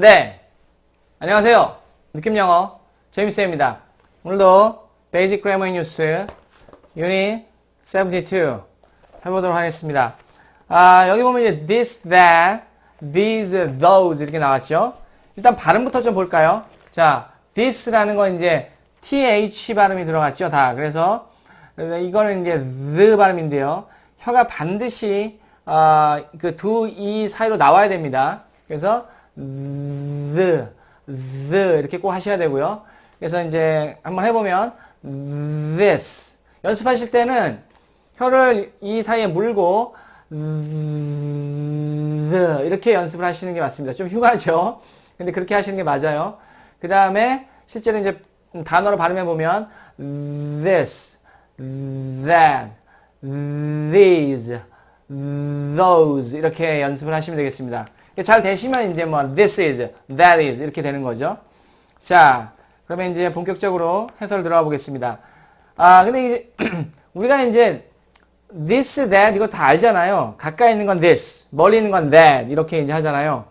네. 안녕하세요. 느낌 영어 제임스입니다. 오늘도 베이직 그래머 뉴스 유닛 72 해보도록 하겠습니다. 아, 여기 보면 이제 this, that, these, those 이렇게 나왔죠. 일단 발음부터 좀 볼까요? 자, this라는 건 이제 th 발음이 들어갔죠, 다. 그래서 이거는 이제 the 발음인데요. 혀가 반드시 어, 그두 이 사이로 나와야 됩니다. 그래서 the, the 이렇게 꼭 하셔야 되고요. 그래서 이제 한번 해보면 this 연습하실 때는 혀를 이 사이에 물고 the 이렇게 연습을 하시는 게 맞습니다. 좀 흉하죠? 근데 그렇게 하시는 게 맞아요. 그 다음에 실제로 이제 단어로 발음해 보면 this, that, these, those 이렇게 연습을 하시면 되겠습니다. 잘 되시면 이제 뭐 this is, that is 이렇게 되는 거죠. 자, 그러면 이제 본격적으로 해설 들어가 보겠습니다. 아, 근데 이제 우리가 이제 this, that 이거 다 알잖아요. 가까이 있는 건 this, 멀리 있는 건 that 이렇게 이제 하잖아요.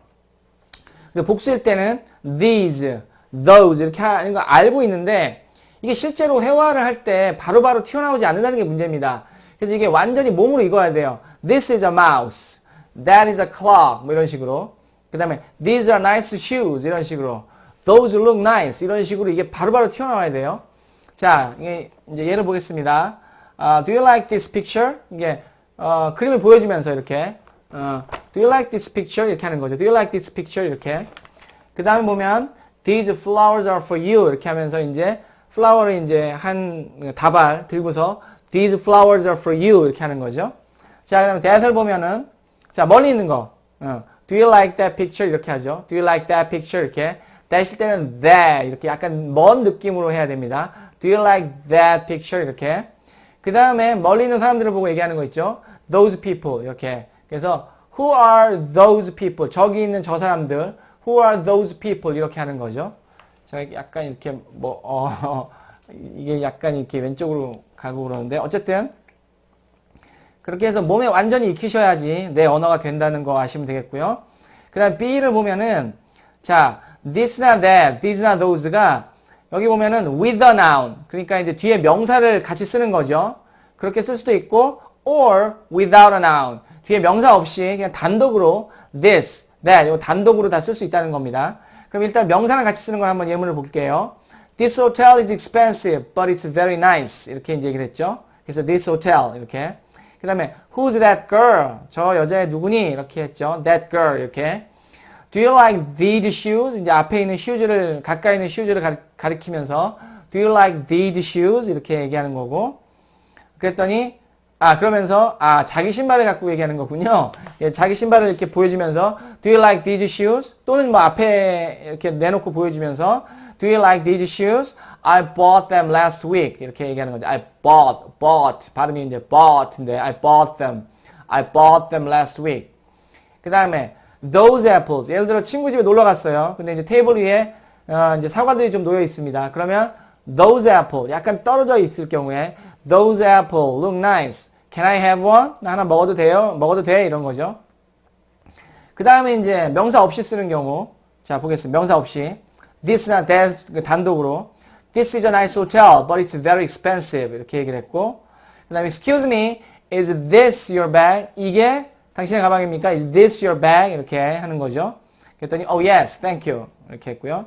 근데 복수일 때는 these, those 이렇게 하는 거 알고 있는데 이게 실제로 회화를 할 때 바로바로 튀어나오지 않는다는 게 문제입니다. 그래서 이게 완전히 몸으로 읽어야 돼요. This is a mouse. That is a clock. 뭐 이런 식으로. 그 다음에 These are nice shoes. 이런 식으로. Those look nice. 이런 식으로 이게 바로바로 튀어나와야 돼요. 자, 이게 이제 예를 보겠습니다. Uh, do you like this picture? 이게 어, 그림을 보여주면서 이렇게 어, Do you like this picture? 이렇게 하는 거죠. Do you like this picture? 이렇게. 그 다음에 보면 These flowers are for you. 이렇게 하면서 이제 플라워를 이제 한 다발 들고서 These flowers are for you. 이렇게 하는 거죠. 자, 그다음 that을 보면은 자 멀리 있는 거. 어, Do you like that picture? 이렇게 하죠. Do you like that picture? 이렇게. that일 때는 that 이렇게 약간 먼 느낌으로 해야 됩니다. Do you like that picture? 이렇게. 그 다음에 멀리 있는 사람들을 보고 얘기하는 거 있죠. Those people 이렇게. 그래서 Who are those people? 저기 있는 저 사람들. Who are those people? 이렇게 하는 거죠. 제가 약간 이렇게 뭐 어, 이게 약간 이렇게 왼쪽으로 가고 그러는데 어쨌든 그렇게 해서 몸에 완전히 익히셔야지 내 언어가 된다는 거 아시면 되겠고요. 그 다음 B를 보면은 자 this나 that, thes나 those가 여기 보면은 with a noun 그러니까 이제 뒤에 명사를 같이 쓰는 거죠. 그렇게 쓸 수도 있고 or without a noun 뒤에 명사 없이 그냥 단독으로 this, that 이거 단독으로 다 쓸 수 있다는 겁니다. 그럼 일단 명사랑 같이 쓰는 걸 한번 예문을 볼게요. This hotel is expensive, but it's very nice. 이렇게 이제 얘기를 했죠. 그래서 this hotel 이렇게. 그 다음에 Who's that girl? 저 여자애 누구니? 이렇게 했죠. That girl 이렇게. Do you like these shoes? 이제 앞에 있는 shoes를 가까이 있는 가리, 가리키면서 Do you like these shoes? 이렇게 얘기하는 거고. 그랬더니 아 그러면서 아 자기 신발을 갖고 얘기하는 거군요. 예, 자기 신발을 이렇게 보여주면서 Do you like these shoes? 또는 뭐 앞에 이렇게 내놓고 보여주면서 Do you like these shoes? I bought them last week. 이렇게 얘기하는 거죠. I bought, bought 발음이 이제 bought인데 I bought them. I bought them last week. 그 다음에 those apples. 예를 들어 친구 집에 놀러 갔어요. 근데 이제 테이블 위에 어, 이제 사과들이 좀 놓여 있습니다. 그러면 those apples 약간 떨어져 있을 경우에 those apples look nice. Can I have one? 나 하나 먹어도 돼요? 먹어도 돼? 이런 거죠. 그 다음에 이제 명사 없이 쓰는 경우 자 보겠습니다. 명사 없이 this나 that 그 단독으로 This is a nice hotel, but it's very expensive. 이렇게 얘기를 했고 그 다음에 excuse me, is this your bag? 이게 당신의 가방입니까? Is this your bag? 이렇게 하는 거죠. 그랬더니 oh yes, thank you. 이렇게 했고요.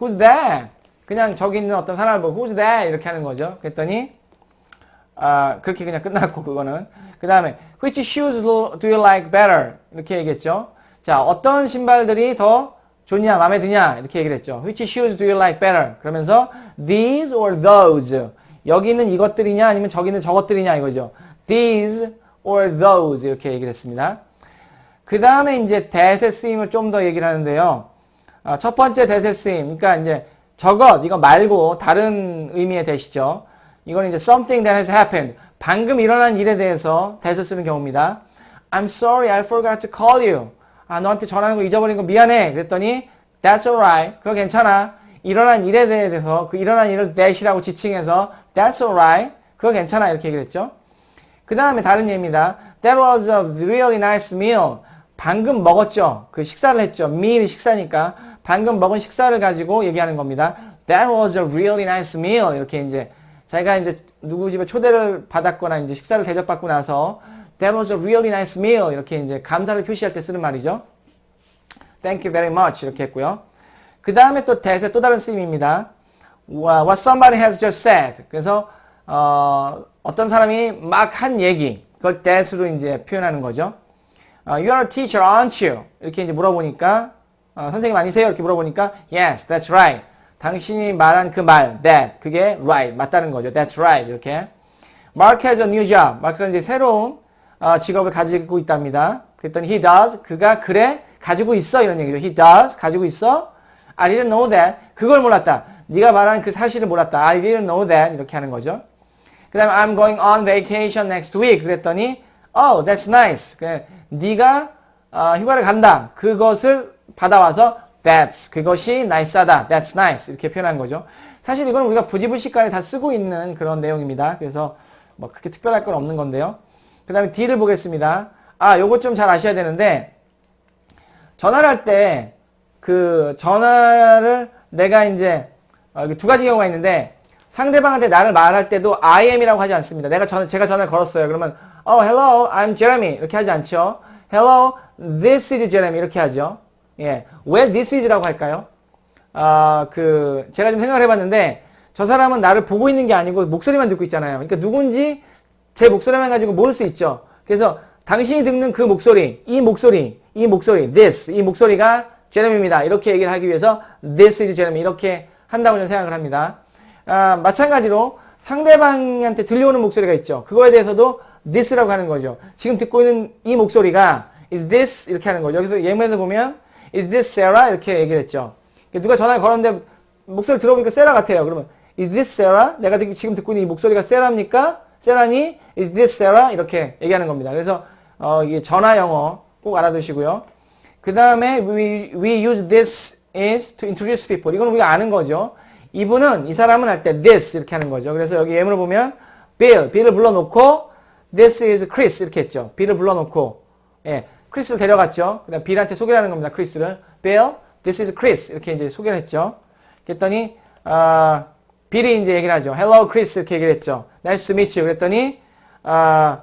Who's that? 그냥 저기 있는 어떤 사람을 보고 Who's that? 이렇게 하는 거죠. 그랬더니 아, 그렇게 그냥 끝났고 그거는 그 다음에 Which shoes do you like better? 이렇게 얘기했죠. 자, 어떤 신발들이 더 좋냐, 마음에 드냐 이렇게 얘기를 했죠. Which shoes do you like better? 그러면서 these or those 여기 있는 이것들이냐 아니면 저기 있는 저것들이냐 이거죠. These or those 이렇게 얘기를 했습니다. 그 다음에 이제 대세 쓰임을 좀 더 얘기를 하는데요. 어, 첫 번째 대세 쓰임, 그러니까 이제 저것 이거 말고 다른 의미의 대시죠. 이건 이제 something that has happened. 방금 일어난 일에 대해서 대서 쓰는 경우입니다. I'm sorry, I forgot to call you. 아, 너한테 전화하는 거 잊어버린 거 미안해. 그랬더니 That's alright. 그거 괜찮아. 일어난 일에 대해서 그 일어난 일을 that이라고 지칭해서 That's alright. 그거 괜찮아. 이렇게 얘기를 했죠. 그 다음에 다른 예입니다. That was a really nice meal. 방금 먹었죠. 그 식사를 했죠. meal이 식사니까 방금 먹은 식사를 가지고 얘기하는 겁니다. That was a really nice meal. 이렇게 이제 자기가 이제 누구 집에 초대를 받았거나 이제 식사를 대접받고 나서 That was a really nice meal. 이렇게 이제 감사를 표시할 때 쓰는 말이죠. Thank you very much. 이렇게 했고요. 그 다음에 또 that의 또 다른 쓰임입니다. What somebody has just said. 그래서 어, 어떤 사람이 막 한 얘기 그걸 that으로 이제 표현하는 거죠. 어, you are a teacher, aren't you? 이렇게 이제 물어보니까 어, 선생님 아니세요? 이렇게 물어보니까 yes, that's right. 당신이 말한 그 말, that 그게 right 맞다는 거죠. That's right 이렇게. Mark has a new job. 마크가 이제 새로운 어, 직업을 가지고 있답니다. 그랬더니 he does. 그가 그래 가지고 있어 이런 얘기죠. He does 가지고 있어. I didn't know that. 그걸 몰랐다. 네가 말한 그 사실을 몰랐다. I didn't know that 이렇게 하는 거죠. 그 다음에 I'm going on vacation next week. 그랬더니 Oh, that's nice. 그래, 네가 어, 휴가를 간다. 그것을 받아와서 that's 그것이 nice하다. That's nice 이렇게 표현한 거죠. 사실 이건 우리가 부지불식간에 다 쓰고 있는 그런 내용입니다. 그래서 뭐 그렇게 특별할 건 없는 건데요. 그 다음에 D를 보겠습니다. 아, 요것 좀 잘 아셔야 되는데 전화를 할 때 그 전화를 내가 이제 어, 두 가지 경우가 있는데 상대방한테 나를 말할 때도 I am이라고 하지 않습니다. 내가 전 제가 전화를 걸었어요. 그러면 oh hello I'm Jeremy 이렇게 하지 않죠. Hello this is Jeremy 이렇게 하죠. 예, 왜 this is라고 할까요? 아, 그 제가 좀 생각을 해봤는데 저 사람은 나를 보고 있는 게 아니고 목소리만 듣고 있잖아요. 그러니까 누군지 제 목소리만 가지고 모를 수 있죠. 그래서 당신이 듣는 그 목소리, 이 목소리, 이 목소리, this, 이 목소리가 제레미입니다. 이렇게 얘기를 하기 위해서 this is 제레미 이렇게 한다고 저는 생각을 합니다. 아, 마찬가지로 상대방한테 들려오는 목소리가 있죠. 그거에 대해서도 this라고 하는 거죠. 지금 듣고 있는 이 목소리가 is this 이렇게 하는 거죠. 여기서 예문에서 보면 is this Sarah 이렇게 얘기를 했죠. 누가 전화를 걸었는데 목소리 들어보니까 세라 같아요. 그러면 is this Sarah? 내가 지금 듣고 있는 이 목소리가 세라입니까? 세라니? is this Sarah? 이렇게 얘기하는 겁니다. 그래서 어, 이게 전화 영어 꼭 알아두시고요. 그 다음에 we, we use this is to introduce people. 이건 우리가 아는 거죠. 이분은 이 사람은 할 때 this 이렇게 하는 거죠. 그래서 여기 예문을 보면 Bill, Bill을 불러놓고 this is Chris 이렇게 했죠. Bill을 불러놓고 예, 크리스를 데려갔죠. 그다음 빌한테 소개를 하는 겁니다. 크리스를 Bill, this is Chris 이렇게 이제 소개를 했죠. 그랬더니 아 빌이 이제 얘기를 하죠. Hello, Chris 이렇게 얘기를 했죠. Nice to meet you. 그랬더니 아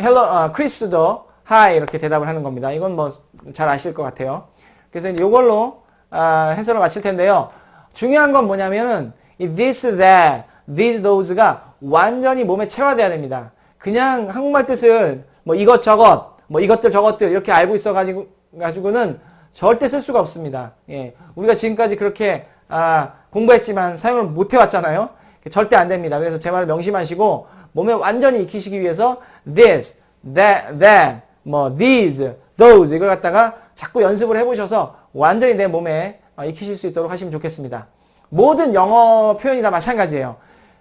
Hello, 아, 크리스도 Hi 이렇게 대답을 하는 겁니다. 이건 뭐 잘 아실 것 같아요. 그래서 이제 이걸로 아, 해설을 마칠 텐데요. 중요한 건 뭐냐면은 이 this, that, these, those가 완전히 몸에 체화돼야 됩니다. 그냥 한국말 뜻을 뭐 이것저것, 뭐 이것들 저것들 이렇게 알고 있어 가지고 가지고는 절대 쓸 수가 없습니다. 예. 우리가 지금까지 그렇게 아, 공부했지만 사용을 못 해왔잖아요. 절대 안 됩니다. 그래서 제 말을 명심하시고 몸에 완전히 익히시기 위해서 this, that, that, 뭐 these, those 이걸 갖다가 자꾸 연습을 해보셔서 완전히 내 몸에 어, 익히실 수 있도록 하시면 좋겠습니다. 모든 영어 표현이 다 마찬가지예요.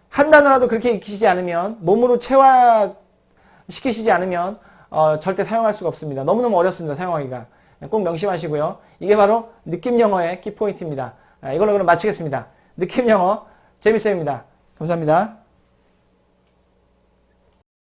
한 단어라도 그렇게 익히시지 않으면 몸으로 체화시키시지 않으면 어, 절대 사용할 수가 없습니다. 너무너무 어렵습니다. 사용하기가. 꼭 명심하시고요. 이게 바로 느낌 영어의 키포인트입니다. 아, 이걸로 그럼 마치겠습니다. 느낌 영어 재밌어요입니다. 감사합니다.